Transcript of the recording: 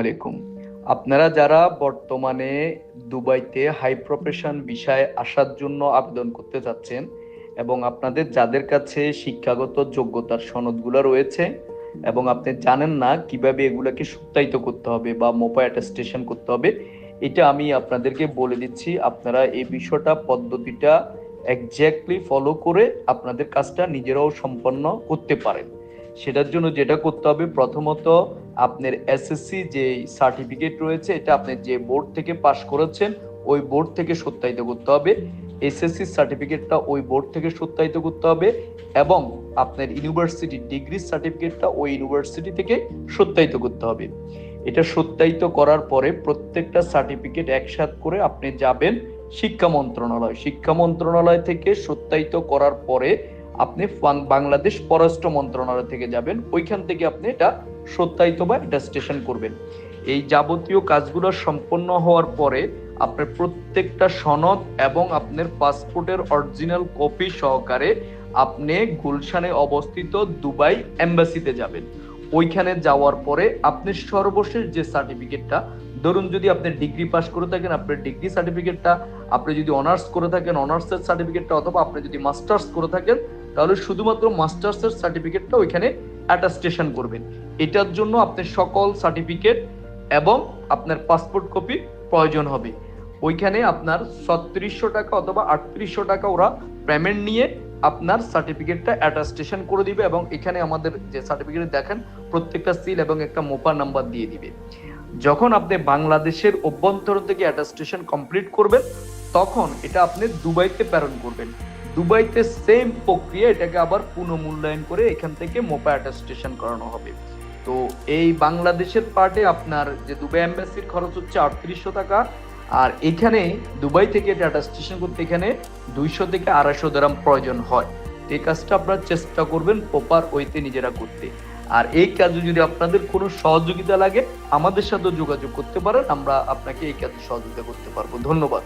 আলাইকুম। আপনারা যারা বর্তমানে দুবাইতে হাই প্রফেশন বিষয়ে আসার জন্য আবেদন করতে চাচ্ছেন এবং আপনাদের যাদের কাছে শিক্ষাগত যোগ্যতার সনদগুলো রয়েছে এবং আপনি জানেন না কীভাবে এগুলোকে সত্যায়িত করতে হবে বা মোপা অ্যাটাস্টেশন করতে হবে, এটা আমি আপনাদেরকে বলে দিচ্ছি। আপনারা এই বিষয়টা, পদ্ধতিটা এক্স্যাক্টলি ফলো করে আপনাদের কাজটা নিজেরাও সম্পন্ন করতে পারেন। সেটার জন্য যেটা করতে হবে, প্রথমত আপনার এসএসসি যে সার্টিফিকেট রয়েছে, এটা আপনি যে বোর্ড থেকে পাশ করেছেন, ওই বোর্ড থেকে সত্যায়িত করতে হবে। এসএসসি সার্টিফিকেটটা ওই বোর্ড থেকে সত্যায়িত করতে হবে এবং আপনার ইউনিভার্সিটি ডিগ্রি সার্টিফিকেটটা ওই ইউনিভার্সিটি থেকে সত্যায়িত করতে হবে। এটা সত্যায়িত করার পরে প্রত্যেকটা সার্টিফিকেট একসাথ করে আপনি যাবেন শিক্ষা মন্ত্রণালয়। শিক্ষা মন্ত্রণালয় থেকে সত্যায়িত করার পরে আপনি বাংলাদেশ পররাষ্ট্র মন্ত্রণালয় থেকে যাবেন। ওইখান থেকে আপনি এটা সত্যায়িত বা এটা স্টেশন করবেন। এই যাবতীয় কাজগুলো সম্পন্ন হওয়ার পরে আপনার প্রত্যেকটা সনদ এবং আপনার পাসপোর্টের অরিজিনাল কপি সহকারে আপনি গুলশানে অবস্থিত দুবাই এম্বাসিতে যাবেন। ওইখানে যাওয়ার পরে আপনি সর্বশেষ যে সার্টিফিকেটটা ধরুন যদি আপনি ডিগ্রি পাস করে থাকেন, আপনার ডিগ্রি সার্টিফিকেটটা আপনি যদি অনার্স করে থাকেন অনার্সের সার্টিফিকেটটা অথবা আপনি যদি মাস্টার্স করে থাকেন তাহলে শুধুমাত্র মাস্টার্সের সার্টিফিকেটটা ওইখানে অ্যাটাস্টেশন করবেন। এটার জন্য আপনি সকল সার্টিফিকেট এবং আপনার পাসপোর্ট কপি প্রয়োজন হবে। ওইখানে আপনার ছত্রিশশো টাকা অথবা আটত্রিশশো টাকা ওরা পেমেন্ট নিয়ে আপনার সার্টিফিকেটটা অ্যাটাস্টেশন করে দিবে এবং এখানে আমাদের যে সার্টিফিকেট দেখেন, প্রত্যেকটা সিল এবং একটা মোপা নাম্বার দিয়ে দিবে। যখন আপনি বাংলাদেশের অভ্যন্তরণ থেকে অ্যাটাস্টেশন কমপ্লিট করবেন, তখন এটা আপনি দুবাইতে প্রেরণ করবেন। দুবাইতে সেম প্রক্রিয়া, এটাকে আবার পুনঃমূল্যায়ন করে এখান থেকে মোপা অ্যাটাস্টেশন করানো হবে। তো এই বাংলাদেশের পার্টে আপনার যে দুবাই অ্যাম্বাসির খরচ হচ্ছে আটত্রিশশো টাকা, আর এখানে দুবাই থেকে এটা অ্যাটাস্টেশন করতে এখানে দুইশো থেকে আড়াইশো দ্রাম প্রয়োজন হয়। এই কাজটা আপনারা চেষ্টা করবেন প্রপার ওয়েতে নিজেরা করতে। আর এই কাজে যদি আপনাদের কোনো সহযোগিতা লাগে, আমাদের সাথে যোগাযোগ করতে পারেন, আমরা আপনাকে এই কাজে সহযোগিতা করতে পারব। ধন্যবাদ।